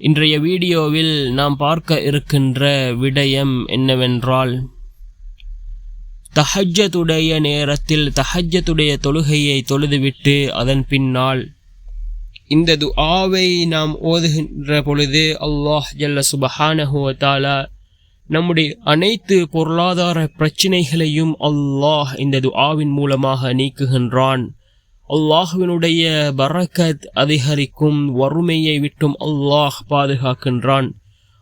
இன்றைய வீடியோவில் நாம் பார்க்க இருக்கின்ற விடயம் என்னவென்றால் தஹஜத்துடைய நேரத்தில் தஹஜத்துடைய தொழுகையை தொழுதுவிட்டு அதன் பின்னால் இந்த துஆவை நாம் ஓதுகின்ற பொழுது அல்லாஹ் ஜல்ல சுபஹானஹுவத்தாலா நம்முடைய அனைத்து பொருளாதார பிரச்சினைகளையும் அல்லாஹ் இந்த துஆவின் மூலமாக நீக்குகின்றான். அல்லாஹுவினுடைய பரக்கத் அதிகரிக்கும் வறுமையை விட்டும் அல்லாஹ் பாதுகாக்கின்றான்.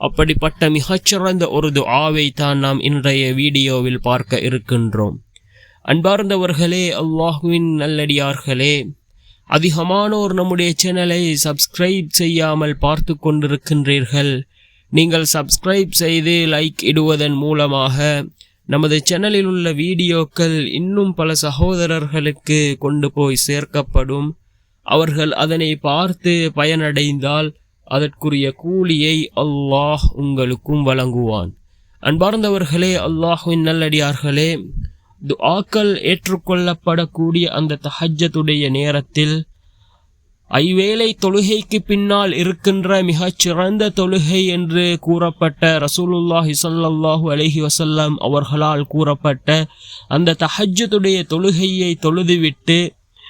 அப்படிப்பட்ட மிகச்சிறந்த ஒரு துஆவை தான் நாம் இன்றைய வீடியோவில் பார்க்க இருக்கின்றோம். அன்பார்ந்தவர்களே அல்லாஹுவின் நல்லடியார்களே அதிகமானோர் நம்முடைய சேனலை சப்ஸ்கிரைப் செய்யாமல் பார்த்து கொண்டிருக்கின்றீர்கள். நீங்கள் சப்ஸ்கிரைப் செய்து லைக் இடுவதன் மூலமாக நமது சேனலில் உள்ள வீடியோக்கள் இன்னும் பல சகோதரர்களுக்கு கொண்டு போய் சேர்க்கப்படும். அவர்கள் அதனை பார்த்து பயனடைந்தால் அதற்குரிய கூலியை அல்லாஹ் உங்களுக்கும் வழங்குவான். அன்பார்ந்தவர்களே அல்லாஹுவின் நல்லடியார்களே துஆக்கள் ஏற்றுக்கொள்ளப்படக்கூடிய அந்த தஹஜத்துடைய நேரத்தில் ஐவேளை தொழுகைக்கு பின்னால் இருக்கின்ற மிகச் சிறந்த தொழுகை என்று கூறப்பட்ட ரசூலுல்லாஹி சல்லாஹூ அலஹி வசல்லம் அவர்களால் கூறப்பட்ட அந்த தஹஜத்துடைய தொழுகையை தொழுதுவிட்டு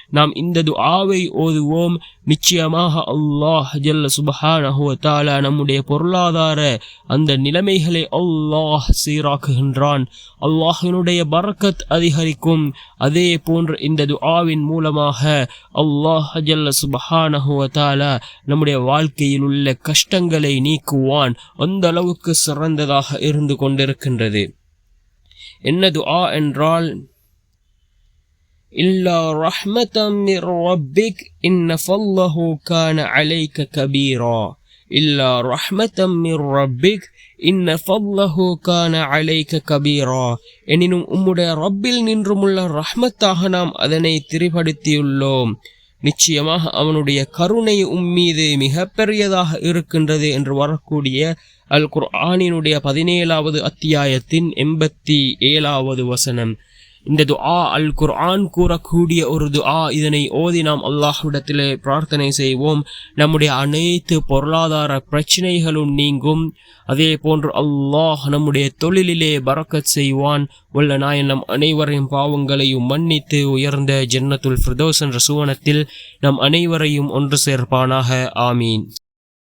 நாம் இந்த துஆவை ஓதுவோம். நிச்சயமாக அல்லாஹ் ஜல்ல சுபஹானஹு நம்முடைய பொருளாதார அந்த நிலைமைகளை அல்லாஹ் சீராக்குகின்றான். அல்லாஹினுடைய பரக்கத் அதிகரிக்கும். அதே போன்று இந்த துஆவின் மூலமாக அல்லாஹ் ஜல்ல சுபஹானஹு நம்முடைய வாழ்க்கையில் உள்ள கஷ்டங்களை நீக்குவான். அந்த அளவுக்கு சிறந்ததாக இருந்து கொண்டிருக்கின்றது. என்ன துஆ என்றால் إلا رحمة من ربك إن فضله كان عليك كبيرا إلا رحمة من ربك إن فضله كان عليك كبيرا எனினும் உம்முடைய ரப்பில் நின்றுமுள்ள ரஹ்மத்தாக நாம் அதனை திரிபடுத்தியுள்ளோம் நிச்சயமாக அவனுடைய கருணை உம்மீது மிக பெரியதாக இருக்கின்றது என்று வரக்கூடிய அல் குர்ஆனினுடைய பதினேழாவது அத்தியாயத்தின் எண்பத்தி ஏழாவது வசனம் இந்த துஆ அல் குர்ஆன் கூறக்கூடிய ஒரு துஆ இதனை ஓதி நாம் அல்லாஹ்விடத்திலே பிரார்த்தனை செய்வோம். நம்முடைய அனைத்து பொருளாதார பிரச்சனைகளும் நீங்கும். அதே போன்று அல்லாஹ் நம்முடைய தொழிலிலே பறக்கச் செய்வான். உள்ள நாயன் நம் அனைவரையும் பாவங்களையும் மன்னித்து உயர்ந்த ஜன்னத்துல் ஃபிர்தோஸ் என்ற சுவனத்தில் நம் அனைவரையும் ஒன்று சேர்ப்பானாக. ஆமீன்.